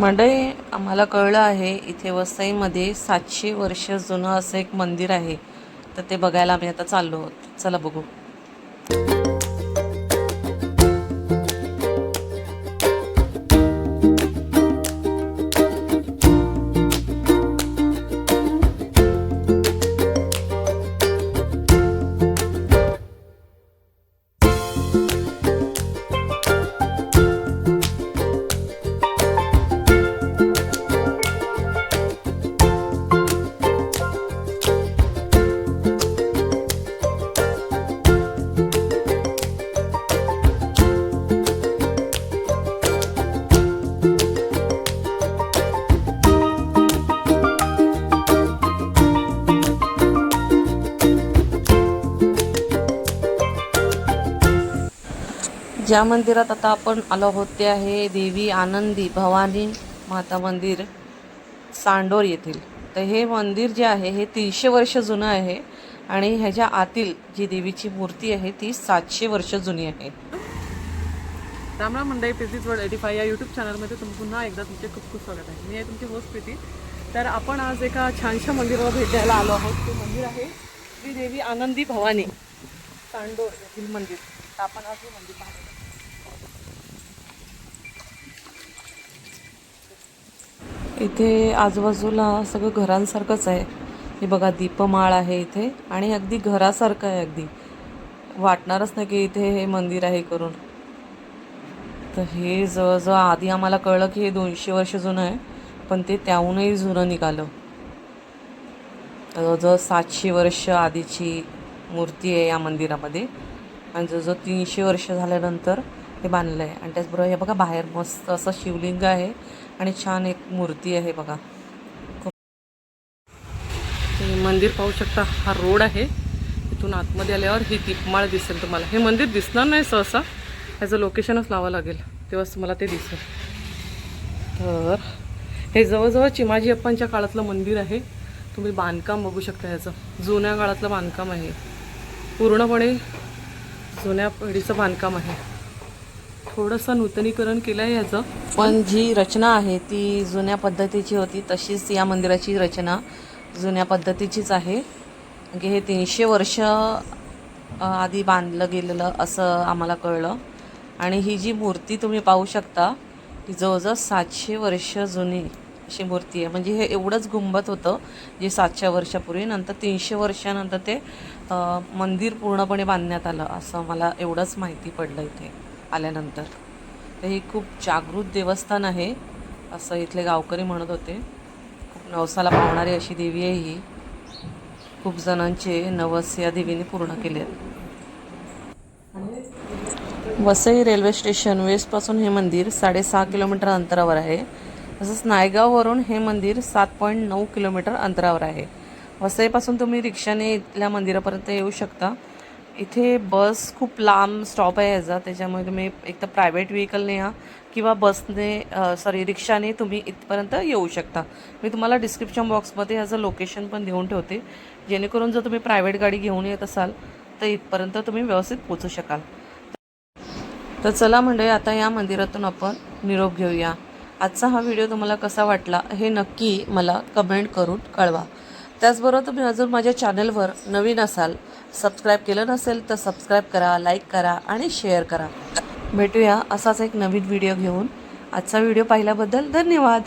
मंडळी आम्हाला कळलं आहे इथे वसईमध्ये सातशे वर्ष जुनं असं एक मंदिर आहे. तर ते बघायला आम्ही आता चाललो आहोत. चला बघू. ज्या मंदिरात आता आपण आलो आहोत ते आहे देवी आनंदी भवानी माता मंदिर सांडोर येथील. तर हे मंदिर जे आहे हे तीनशे वर्ष जुनं आहे आणि ह्याच्या आतील जी देवीची मूर्ती आहे ती सातशे वर्ष जुनी आहे. रामराम मंडळी प्रीतीज वर्ल्ड एटी फाय या यूट्यूब चॅनलमध्ये तुम्ही पुन्हा एकदा तुमचे खूप खूप स्वागत आहे. मी आहे तुमची होस्ट प्रीती. तर आपण आज एका छानशा मंदिराला भेट द्यायला आलो आहोत. ते मंदिर आहे श्री देवी आनंदी भवानी सांडोर येथील मंदिर. तर आपण आज हे मंदिर पाहतो इथे आजूबाजूला सगळं घरांसारखंच आहे. हे बघा दीपमाळ आहे इथे आणि अगदी घरासारखं आहे अगदी. वाटणारच नाही की इथे हे मंदिर आहे करून. तर हे जवळजवळ आधी आम्हाला कळलं की हे दोनशे वर्ष जुनं आहे पण ते त्याहूनही जुनं निघालं. जवळजवळ सातशे वर्ष आधीची मूर्ती आहे या मंदिरामध्ये. आणि जवळजवळ तीनशे वर्ष झाल्यानंतर हे बांधलं आहे आणि त्याचबरोबर हे बघा बाहेर मस्त असं शिवलिंग आहे आणि छान एक मूर्ती आहे बघा. मंदिर पाहू शकता हा रोड आहे. इथून आतमध्ये आल्यावर ही दीपमाळ दिसेल तुम्हाला. हे मंदिर दिसणार नाही सहसा ह्याचं लोकेशनच लावावं लागेल. तेव्हाच तुम्हाला ते दिसेल. तर हे जवळजवळ चिमाजी अप्पांच्या काळातलं मंदिर आहे. तुम्ही बांधकाम बघू शकता ह्याचं. जुन्या काळातलं बांधकाम आहे. पूर्णपणे जुन्या पिढीचं बांधकाम आहे. थोडंसं नूतनीकरण केलं आहे याचं पण जी रचना आहे ती जुन्या पद्धतीची होती तशीच या मंदिराची रचना जुन्या पद्धतीचीच आहे. की हे तीनशे वर्ष आधी बांधलं गेलेलं असं आम्हाला कळलं. आणि ही जी मूर्ती तुम्ही पाहू शकता ही जवळजवळ सातशे वर्ष जुनी अशी मूर्ती आहे. म्हणजे हे एवढंच गुंबत होतं जे सातशे वर्षापूर्वी नंतर तीनशे वर्षानंतर ते मंदिर पूर्णपणे बांधण्यात आलं असं मला एवढंच माहिती पडलं इथे. आल्यानंतर. तर ही खूप जागृत देवस्थान आहे असं इथले गावकरी म्हणत होते. खूप नवसाला पावणारी अशी देवी आहे ही. खूप जणांचे नवस या देवीने पूर्ण केले आहेत. वसई रेल्वे स्टेशन वेस्टपासून हे मंदिर साडेसहा किलोमीटर अंतरावर आहे. तसंच नायगाववरून हे मंदिर सात पॉईंट नऊ किलोमीटर अंतरावर आहे. वसईपासून तुम्ही रिक्षाने इथल्या मंदिरापर्यंत येऊ शकता. इथे बस खूप लांब स्टॉप आहे याचा. त्याच्यामुळे तुम्ही एक तर प्रायव्हेट व्हेकलने या किंवा बसने सॉरी रिक्षाने तुम्ही इथपर्यंत येऊ शकता. मी तुम्हाला डिस्क्रिप्शन बॉक्समध्ये ह्याचं लोकेशन पण देऊन ठेवते. जेणेकरून जर तुम्ही प्रायव्हेट गाडी घेऊन येत असाल तर इथपर्यंत तुम्ही व्यवस्थित पोचू शकाल. तर चला म्हणजे आता या मंदिरातून आपण निरोप घेऊया. आजचा हा व्हिडिओ तुम्हाला कसा वाटला हे नक्की मला कमेंट करून कळवा. त्याचबरोबर तुम्ही अजून माझ्या चॅनलवर नवीन असाल सबस्क्राईब केलं नसेल तर सबस्क्राईब करा लाईक करा आणि शेअर करा. भेटूया असाच एक नवीन व्हिडिओ घेऊन. आजचा व्हिडिओ पाहिल्याबद्दल धन्यवाद.